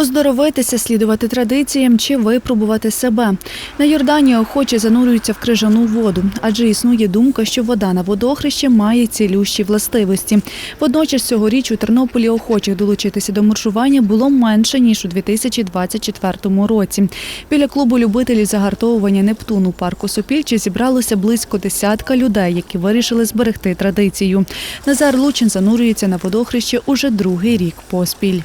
Оздоровитися, слідувати традиціям чи випробувати себе. На Йорданії охочі занурюються в крижану воду, адже існує думка, що вода на водохрещі має цілющі властивості. Водночас цьогоріч у Тернополі охочих долучитися до маршування було менше ніж у 2024 році. Біля клубу любителів загартовування Нептун у парку Сопільчі зібралося близько десятка людей, які вирішили зберегти традицію. Назар Лучин занурюється на водохреще уже другий рік поспіль.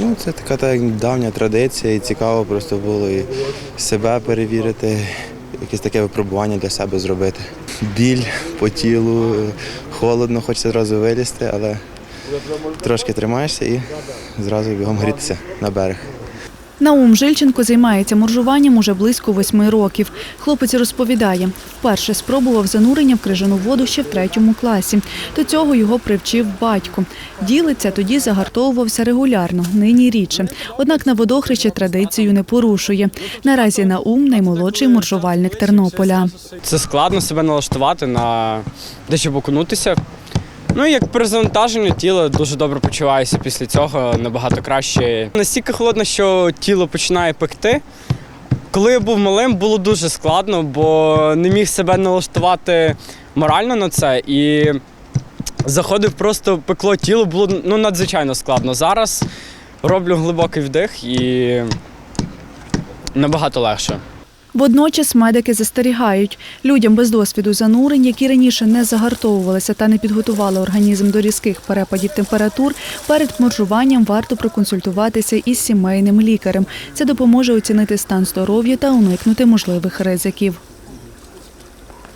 Ну, це така так, давня традиція, і цікаво просто було і себе перевірити, якесь таке випробування для себе зробити. Біль по тілу, холодно, хочеться одразу вилізти, але трошки тримаєшся і зразу бігом грітися на берег. Наум Жильченко займається моржуванням уже близько восьми років. Хлопець розповідає, вперше спробував занурення в крижану воду ще в третьому класі. До цього його привчив батько. Ділиться, тоді загартовувався регулярно, нині рідше. Однак на водохрещі традицію не порушує. Наразі Наум наймолодший моржувальник Тернополя. Це складно себе налаштувати на те, щоб окунутися. Ну як перезавантаження тіла дуже добре почуваюся після цього набагато краще. Настільки холодно, що тіло починає пекти. Коли я був малим, було дуже складно, бо не міг себе налаштувати морально на це. І заходив просто пекло тіло, було ну, надзвичайно складно. Зараз роблю глибокий вдих і набагато легше. Водночас медики застерігають людям без досвіду занурень, які раніше не загартовувалися та не підготували організм до різких перепадів температур. Перед моржуванням варто проконсультуватися із сімейним лікарем. Це допоможе оцінити стан здоров'я та уникнути можливих ризиків.